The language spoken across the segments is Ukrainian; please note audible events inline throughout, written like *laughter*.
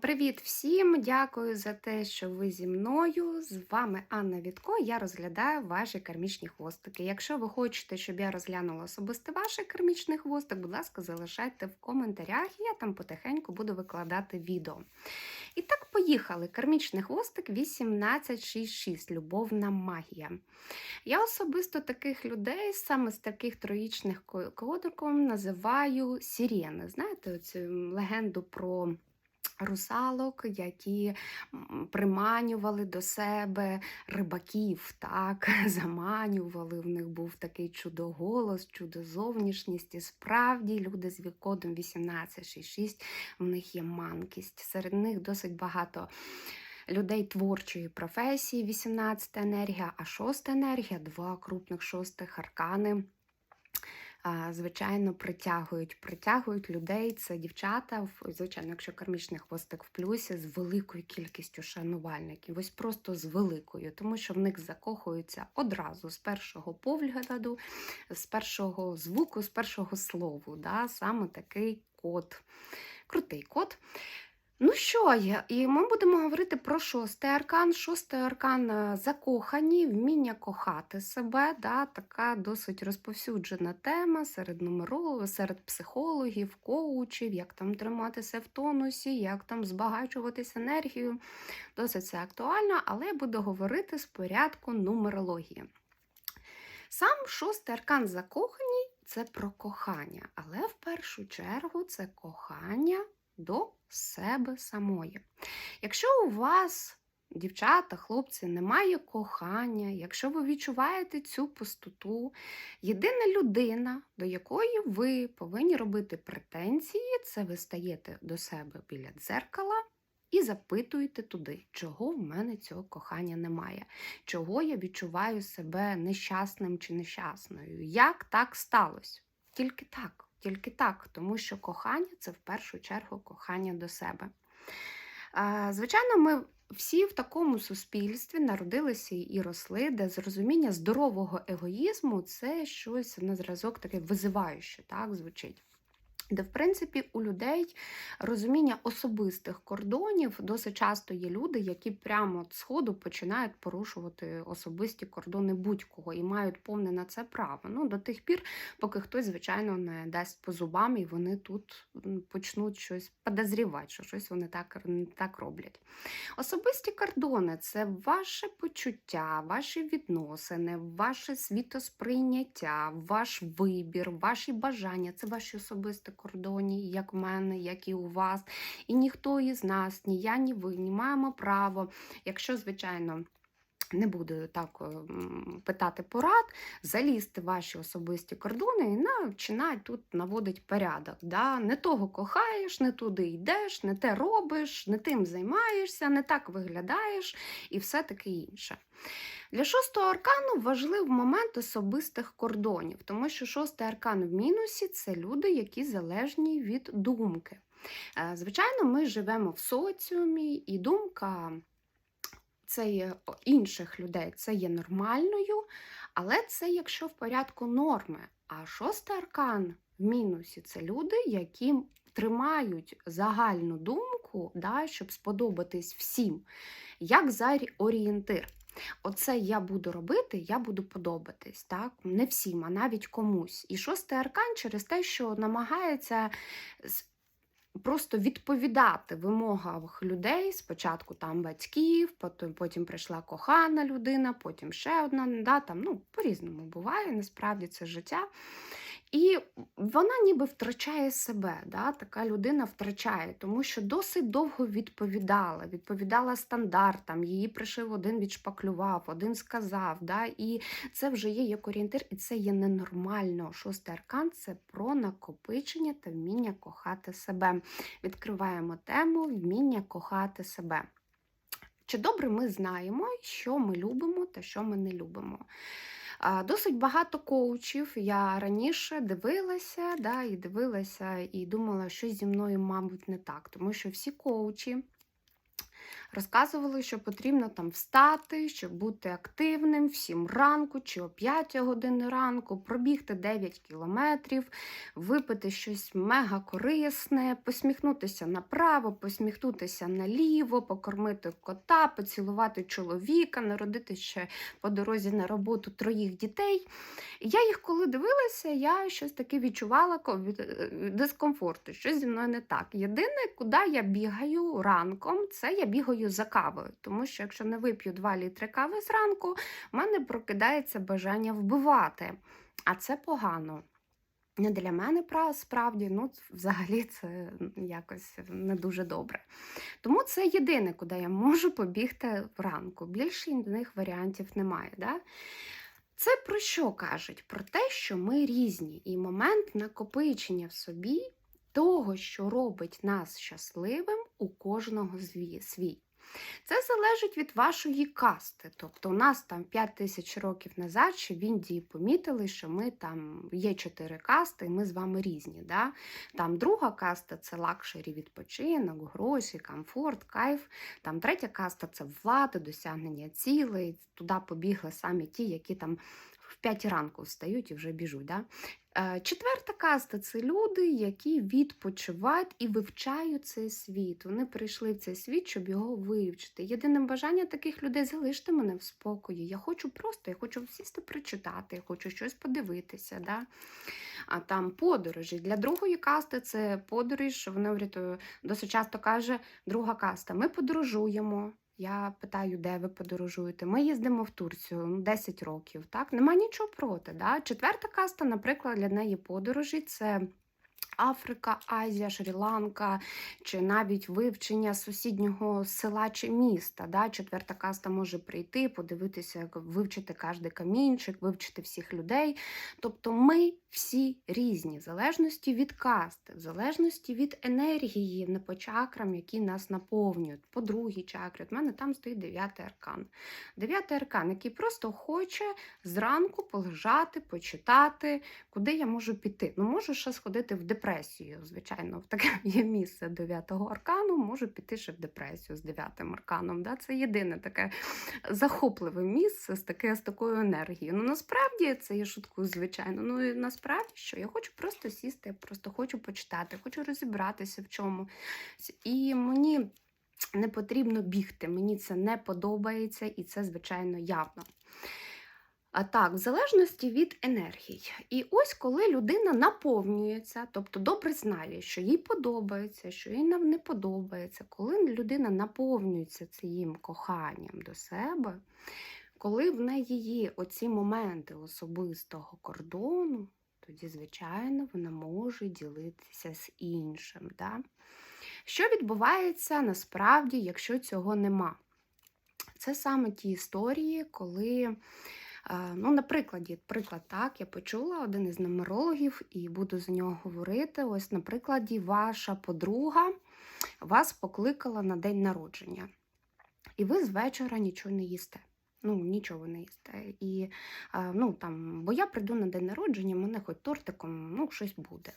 Привіт всім! Дякую за те, що ви зі мною. З вами Анна Вітко. Я розглядаю ваші кармічні хвостики. Якщо ви хочете, щоб я розглянула особисто ваш кармічний хвостик, будь ласка, залишайте в коментарях, я там потихеньку буду викладати відео. І так, поїхали. Кармічний хвостик 1866. Любовна магія. Я особисто таких людей, саме з таких троїчних кодиків, називаю сірени. Знаєте, оцю легенду про. Русалок, які приманювали до себе рибаків, так, *laughs* заманювали. В них був такий чудоголос, чудозовнішність. І справді люди з кодом 1866 в них є манкість. Серед них досить багато. Людей творчої професії, 18 енергія, а шоста енергія, два крупних шостих аркани звичайно, притягують. Притягують людей, це дівчата, звичайно, якщо кармічний хвостик в плюсі, з великою кількістю шанувальників, ось просто з великою, тому що в них закохуються одразу з першого погляду, з першого звуку, з першого слову. Да? Саме такий код, крутий код. Ну що, і ми будемо говорити про шостий аркан. Шостий аркан е, закохані, вміння кохати себе. Да, Така досить розповсюджена тема серед нумерологів, серед психологів, коучів, як там триматися в тонусі, як там збагачуватись енергією. Досить це актуально, але я буду говорити з порядку нумерології. Сам шостий аркан закохані це про кохання, але в першу чергу це кохання до себе самої. Якщо у вас, дівчата, хлопці, немає кохання, якщо ви відчуваєте цю пустоту, єдина людина, до якої ви повинні робити претензії, це ви стаєте до себе біля дзеркала. І запитуєте туди, чого в мене цього кохання немає, чого я відчуваю себе нещасним чи нещасною. Як так сталося? Тільки так. Тільки так, тому що кохання це в першу чергу кохання до себе. Звичайно, ми всі в такому суспільстві народилися і росли, де зрозуміння здорового егоїзму це щось на зразок таке визиваюче, так звучить де, в принципі, у людей розуміння особистих кордонів досить часто є люди, які прямо з ходу починають порушувати особисті кордони будь-кого і мають повне на це право. Ну, До тих пір, поки хтось, звичайно, не дасть по зубам, і вони тут почнуть щось подозрівати, що щось вони так, так роблять. Особисті кордони це ваше почуття, ваші відносини, ваше світосприйняття, ваш вибір, ваші бажання це ваші особисті кордоні, як в мене, як і у вас. І ніхто із нас, ні я, ні ви, не маємо право, якщо, звичайно. Не буду так питати порад, залізти ваші особисті кордони і починати тут наводити порядок. Да? Не того кохаєш, не туди йдеш, не те робиш, не тим займаєшся, не так виглядаєш і все таке інше. Для шостого аркану важлив момент особистих кордонів, тому що шостий аркан в мінусі це люди, які залежні від думки. Е, звичайно, ми живемо в соціумі, і думка це є інших людей це є нормальною, але це якщо в порядку норми. А шостий аркан в мінусі це люди, які тримають загальну думку, да, щоб сподобатись всім, як за орієнтир. Оце я буду робити, я буду подобатись. так? Не всім, а навіть комусь. І шостий аркан через те, що намагається просто відповідати вимогам людей, спочатку там батьків, потім потім прийшла кохана людина, потім ще одна. да, там, ну, По-різному буває, насправді це життя. І вона ніби втрачає себе, да? така людина втрачає, тому що досить довго відповідала, відповідала стандартам, її пришив один відшпаклював, один сказав. Да? І це вже є як орієнтир, і це є ненормально. Шостий аркан це про накопичення та вміння кохати себе. Відкриваємо тему вміння кохати себе. Чи добре ми знаємо, що ми любимо та що ми не любимо? Досить багато коучів. Я раніше дивилася, да, і дивилася, і думала, що зі мною, мабуть, не так, тому що всі коучі. Розказували, що потрібно там встати, щоб бути активним в 7 ранку чи о 5 години ранку, пробігти 9 кілометрів, випити щось мега корисне, посміхнутися направо, посміхнутися наліво, покормити кота, поцілувати чоловіка, народити ще по дорозі на роботу троїх дітей. Я їх коли дивилася, я щось таке відчувала е, дискомфорту, щось зі мною не так. Єдине, куди я бігаю ранком, це я бігаю за кавою. Тому що якщо не вип'ю 2 літри кави зранку, в мене прокидається бажання вбивати. А це погано. Не для мене справді, ну взагалі *laughs* це якось не дуже добре. Тому це єдине, куди я можу побігти вранку. Більше інших варіантів немає. Да? Це про що кажуть? Про те, що ми різні, і момент накопичення в собі того, що робить нас щасливим, у кожного свій. Це залежить від вашої касти. Тобто, у нас там 5 тисяч років назад ще в Індії помітили, що ми там є чотири касти, і ми з вами різні. Да? Там друга каста це лакшері відпочинок, гроші, комфорт, кайф. Там третя каста це влада, досягнення цілей. Туди побігли самі ті, які там в 5 ранку встають і вже біжуть. Да? Е, Четверта каста це люди, які відпочивають і вивчають цей світ. Вони прийшли в цей світ, щоб його вивчити. Єдине бажання таких людей залиште мене в спокої. Я хочу просто, я хочу сісти прочитати, я хочу щось подивитися. Да? А там подорожі. Для другої касти це подорож, вона говорить, е, досить часто каже, друга каста. Ми подорожуємо. Я питаю, де ви подорожуєте? Ми їздимо в Турцію ну, 10 років. Так, нема нічого проти. Да? Четверта каста, наприклад, для неї подорожі це. Африка, Азія, Шрі-Ланка, чи навіть вивчення сусіднього села чи міста. Да? Четверта каста може прийти, подивитися, вивчити кожен камінчик, вивчити всіх людей. Тобто ми всі різні, в залежності від касти, в залежності від енергії не по чакрам, які нас наповнюють. По другій чакрі. От мене там стоїть дев'ятий аркан. Дев'ятий аркан, який просто хоче зранку полежати, почитати, куди я можу піти. Ну, можу ще сходити в депресію. Звичайно, в таке *laughs* є місце дев'ятого аркану, можу піти ще в депресію з дев'ятим арканом. Да? Це єдине таке захопливе місце з таке, з такою енергією. Ну насправді це я шуткую, звичайно. Ну і насправді що я хочу просто сісти, я просто хочу почитати, хочу розібратися в чому. І мені не потрібно бігти. Мені це не подобається, і це, звичайно, явно. А так, в залежності від енергії. І ось коли людина наповнюється, тобто добре знає, що їй подобається, що їй нам не подобається, коли людина наповнюється цим коханням до себе, коли в неї є оці моменти особистого кордону, тоді, звичайно, вона може ділитися з іншим. Да? Що відбувається насправді, якщо цього нема? Це саме ті історії, коли. Е, Ну, на прикладі, приклад, так, я почула один із нумерологів і буду за нього говорити. Ось, на прикладі, ваша подруга вас покликала на день народження, і ви з вечора нічого не їсте. Ну, нічого не їсте. І, ну, там, бо я прийду на день народження, мене хоч тортиком, ну, щось буде.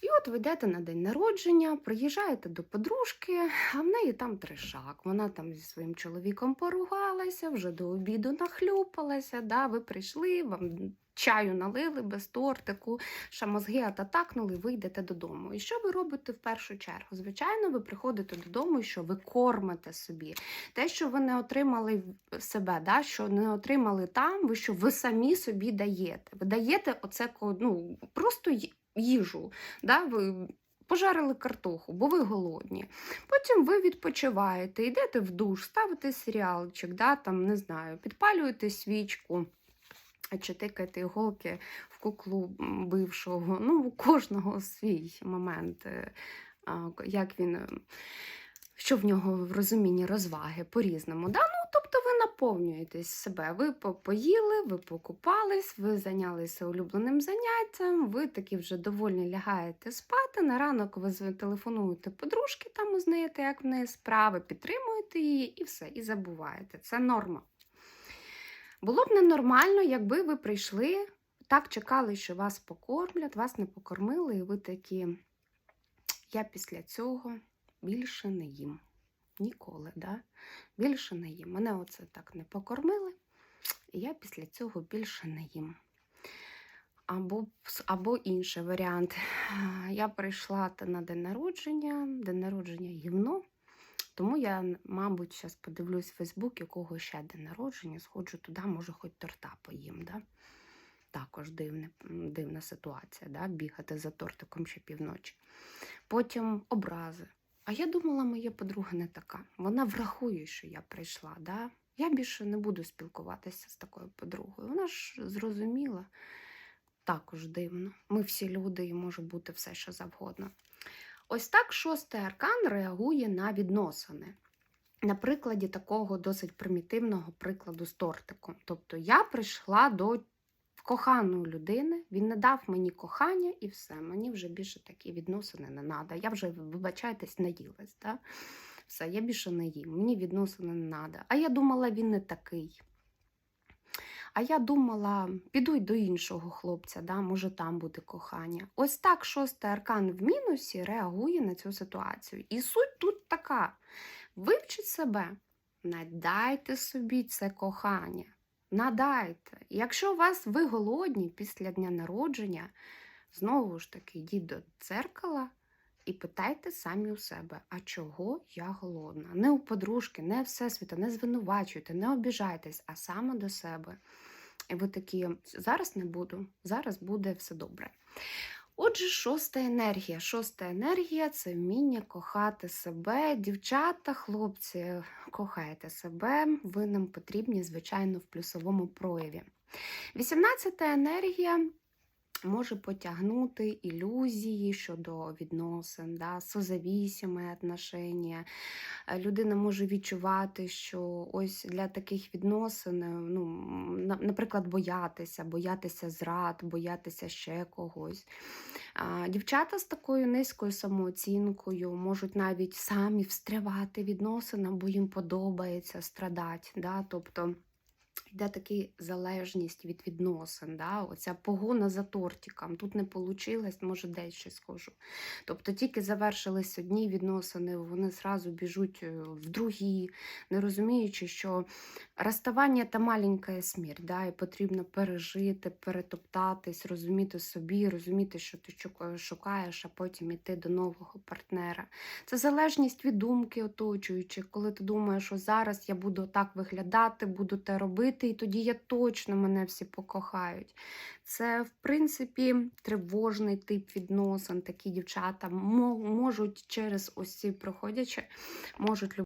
І от ви йдете на день народження, приїжджаєте до подружки, а в неї там тришак. Вона там зі своїм чоловіком поругалася, вже до обіду нахлюпалася. Да? Ви прийшли, вам чаю налили без тортику, ще мозги ататакнули, ви йдете додому. І що ви робите в першу чергу? Звичайно, ви приходите додому, що ви кормите собі. Те, що ви не отримали себе, да? що не отримали там, ви що ви самі собі даєте. Ви даєте оце ну, просто їжу. Да? Ви пожарили картоху, бо ви голодні. Потім ви відпочиваєте, йдете в душ, ставите серіалчик, да? там, не знаю, підпалюєте свічку. Чи тикаєте іголки в куклу бившого. Ну, у кожного свій момент, е, а, як він, е, що в нього в розумінні розваги по-різному. Да? Ну, тобто ви наповнюєтесь себе. Ви по- поїли, ви покупались, ви зайнялися улюбленим заняттям, ви таки вже довольні лягаєте спати. На ранок ви телефонуєте подружки, там узнаєте, як в неї справи, підтримуєте її і все, і забуваєте. Це норма. Було б ненормально, якби ви прийшли, так чекали, що вас покормлять, вас не покормили, і ви такі, я після цього більше не їм. ніколи. Да? Більше не їм. Мене оце так не покормили, і я після цього більше не їм. Або, або інший варіант. Я прийшла на день народження, день народження гівно. Тому я, мабуть, зараз подивлюсь Фейсбук, якого ще день народження, сходжу туди, може, хоч торта поїм. Да? Також дивне, дивна ситуація, да? бігати за тортиком ще півночі. Потім образи. А я думала, моя подруга не така. Вона врахує, що я прийшла. Да? Я більше не буду спілкуватися з такою подругою. Вона ж зрозуміла. Також дивно. Ми всі люди і може бути все, що завгодно. Ось так шостий аркан реагує на відносини. На прикладі такого досить примітивного прикладу з тортиком. Тобто я прийшла до коханої людини, він не дав мені кохання і все. Мені вже більше такі відносини не треба. Я вже, вибачайтесь, наїлась. Да? Все, я більше не їм, мені відносини не треба. А я думала, він не такий. А я думала, піду й до іншого хлопця, да, може там буде кохання. Ось так шостий аркан в мінусі реагує на цю ситуацію. І суть тут така: вивчіть себе, надайте собі це кохання. Надайте. Якщо у вас ви голодні після дня народження, знову ж таки йдіть до дзеркала і питайте самі у себе, а чого я голодна? Не у подружки, не всесвіта, не звинувачуйте, не обіжайтесь, а саме до себе. І ви такі, зараз не буду, зараз буде все добре. Отже, шоста енергія. Шоста енергія це вміння кохати себе. Дівчата, хлопці, кохайте себе, ви нам потрібні, звичайно, в плюсовому прояві. Вісімнадцята енергія може потягнути ілюзії щодо відносин, да, созавісіме отношення. Е, Людина може відчувати, що ось для таких відносин, е, ну, наприклад, боятися, боятися зрад, боятися ще когось. Дівчата з такою низькою самооцінкою можуть навіть самі встрявати відносини, бо їм подобається страдати. Да? Тобто йде така залежність від відносин, да? оця погона за тортиком. Тут не вийшло, може десь ще схожу. Тобто тільки завершились одні відносини, вони зразу біжуть е, в другі, не розуміючи, що розставання та маленька смерть, да? і потрібно пережити, перетоптатись, розуміти собі, розуміти, що ти шукаєш, а потім іти до нового партнера. Це залежність від думки оточуючих, коли ти думаєш, що зараз я буду так виглядати, буду те робити, і тоді я точно мене всі покохають. Це, в принципі, тривожний тип відносин. Такі дівчата можуть через ось ці проходячи, можуть